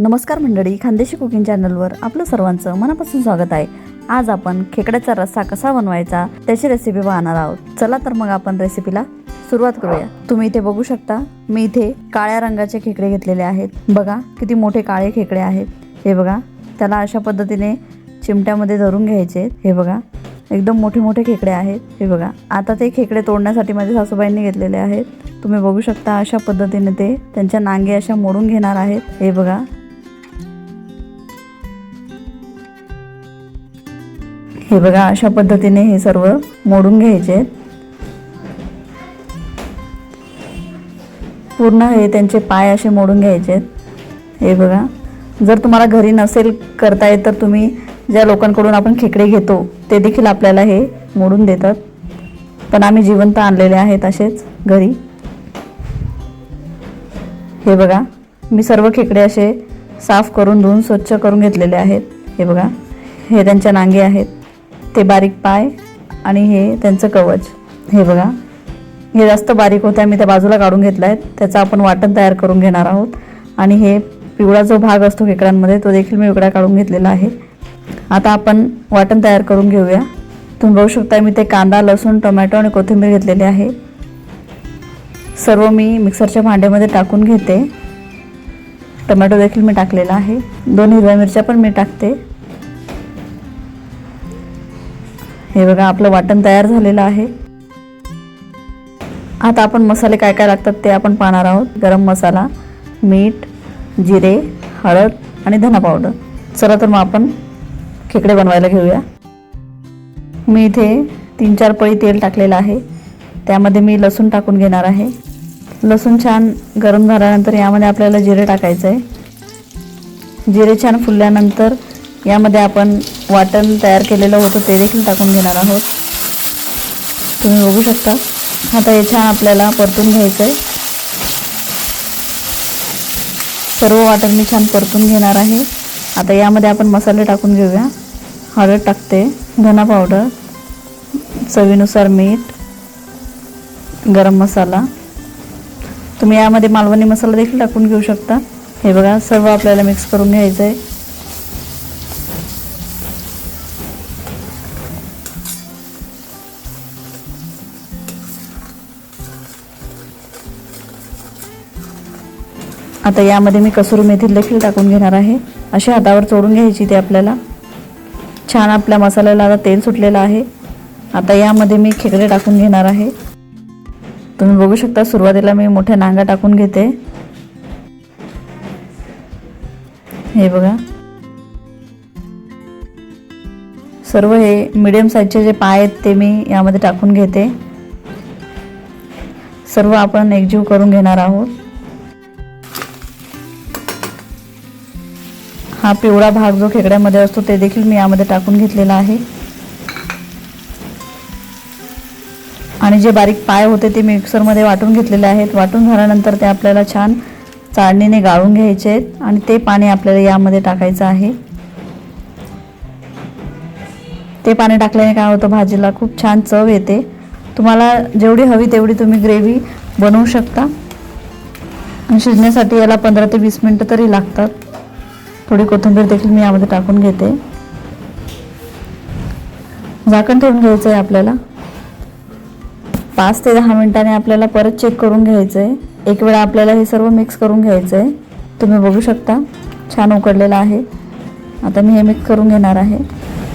नमस्कार मंडळी खानदेशी कुकिंग चॅनलवर आपलं सर्वांचं मनापासून स्वागत आहे. आज आपण खेकड्याचा रस्सा कसा बनवायचा त्याची रेसिपी पाहणार आहोत. चला तर मग आपण रेसिपीला सुरुवात करूया. तुम्ही इथे बघू शकता मी इथे काळ्या रंगाचे खेकडे घेतलेले आहेत. बघा किती मोठे काळे खेकडे आहेत. हे बघा त्याला अशा पद्धतीने चिमट्यामध्ये धरून घ्यायचे. हे बघा एकदम मोठे मोठे खेकडे आहेत. हे बघा आता ते खेकडे तोडण्यासाठी माझ्या सासूबाईंनी घेतलेले आहेत. तुम्ही बघू शकता अशा पद्धतीने ते त्यांच्या नांगे अशा मोडून घेणार आहेत. हे बघा हे बघा अशा पद्धतीने हे सर्व मोडून घ्यायचे आहेत. पूर्ण हे त्यांचे पाय असे मोडून घ्यायचे आहेत. हे बघा जर तुम्हाला घरी नसेल करता येत तर तुम्ही ज्या लोकांकडून आपण खेकडे घेतो ते देखील आपल्याला हे मोडून देतात पण आम्ही जिवंत आणलेले आहेत असेच घरी हे बघा मी सर्व खेकडे असे साफ करून धुवून स्वच्छ करून घेतलेले आहेत हे बघा हे त्यांच्या नांगे आहेत ते बारीक पाय आणि हे त्यांचं कवच. हे बघा. हे जास्त बारीक होतं आहे मी त्या बाजूला काढून घेतला आहे त्याचं आपण वाटण तयार करून घेणार आहोत. आणि हे पिवळा जो भाग असतो खेकड्यांमध्ये तो देखील मी वेगळा काढून घेतलेला आहे. आता आपण वाटण तयार करून घेऊया. तुम्ही बघू शकता मी ते कांदा लसूण टोमॅटो आणि कोथिंबीर घेतलेली आहे. सर्व मी मिक्सरच्या भांड्यामध्ये टाकून घेते. टोमॅटो देखील मी टाकलेला आहे. दोन हिरव्या मिरच्या पण मी टाकते. हे बघा आपलं वाटण तयार झालेलं आहे. आता आपण मसाले काय काय लागतात ते आपण पाहणार आहोत. गरम मसाला मीठ जिरे हळद आणि धना पावडर. चला तर मग आपण खेकडे बनवायला घेऊया. मी इथे तीन चार पळी तेल टाकलेलं आहे. त्यामध्ये मी लसूण टाकून घेणार आहे. लसूण छान गरम झाल्यानंतर यामध्ये आपल्याला जिरे टाकायचं आहे जिरे छान फुलल्यानंतर यामध्ये आपण वाटण तयार केलेलं होतं ते देखील टाकून घेणार आहोत. तुम्ही बघू शकता. आता हे छान आपल्याला परतून घ्यायचं आहे सर्व वाटण मी छान परतून घेणार आहे. आता यामध्ये आपण मसाले टाकून घेऊया. हळद टाकते धना पावडर चवीनुसार मीठ गरम मसाला. तुम्ही यामध्ये मालवणी मसाला देखील टाकून घेऊ शकता. हे बघा सर्व आपल्याला मिक्स करून घ्यायचं आहे आता यामध्ये मी कसुरी मेथी देखील टाकून घेणार आहे. अशी हातावर चोडून घ्यायची ते आपल्याला. छान आपल्या मसाल्याला आता तेल सुटलेलं आहे. आता यामध्ये मी खेकडे टाकून घेणार आहे. तुम्ही बघू शकता सुरुवातीला मी मोठ्या नांगा टाकून घेते. हे बघा. सर्व हे मिडियम साईजचे जे पाय आहेत ते मी यामध्ये टाकून घेते. सर्व आपण एकजीव करून घेणार आहोत. हा पिवळा भाग जो खेकड्यामध्ये असतो ते देखील मी यामध्ये टाकून घेतलेला आहे. आणि जे बारीक पाय होते ते मिक्सरमध्ये वाटून घेतलेले आहेत. वाटून झाल्यानंतर ते आपल्याला छान चाळणीने गाळून घ्यायचे आहेत आणि ते पाणी आपल्याला यामध्ये टाकायचं आहे. ते पाणी टाकल्याने काय होतं भाजीला खूप छान चव येते. तुम्हाला जेवढी हवी तेवढी तुम्ही ग्रेव्ही बनवू शकता. आणि शिजण्यासाठी याला पंधरा ते वीस मिनटं तरी लागतात. थोडी कोथिंबीर देखील मी यामध्ये टाकून घेते. झाकण ठेवून घ्यायचं आहे आपल्याला. पाच ते दहा मिनिटांनी आपल्याला परत चेक करून घ्यायचं आहे एक वेळा आपल्याला हे सर्व मिक्स करून घ्यायचं आहे तुम्ही बघू शकता. छान उकडलेलं आहे. आता मी हे मिक्स करून घेणार आहे.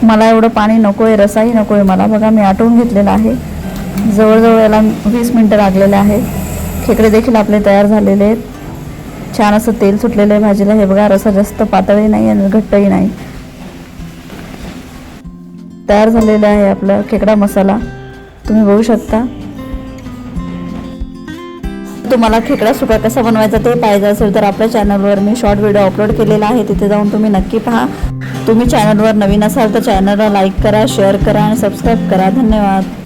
मला एवढं पाणी नको आहे रसाही नको आहे मला. बघा मी आटवून घेतलेलं आहे. जवळजवळ याला वीस मिनटं लागलेले आहे खेकडे देखील आपले तयार झालेले आहेत. छान असं तेल सुटलेलं आहे भाजीला. हे बघा रसा जास्त पातळही नाही आणि घट्टही नाही. तयार झालेला आहे आपला खेकडा मसाला. तुम्ही बघू शकता. तुम्हाला खेकडा सुका कसा बनवायचा ते पाहिजे असेल तर आपल्या चॅनलवर मी शॉर्ट व्हिडिओ अपलोड केलेला आहे. तिथे जाऊन तुम्ही नक्की पहा. तुम्ही चॅनलवर नवीन असाल तर चॅनलला लाईक करा शेअर करा आणि सबस्क्राईब करा. धन्यवाद.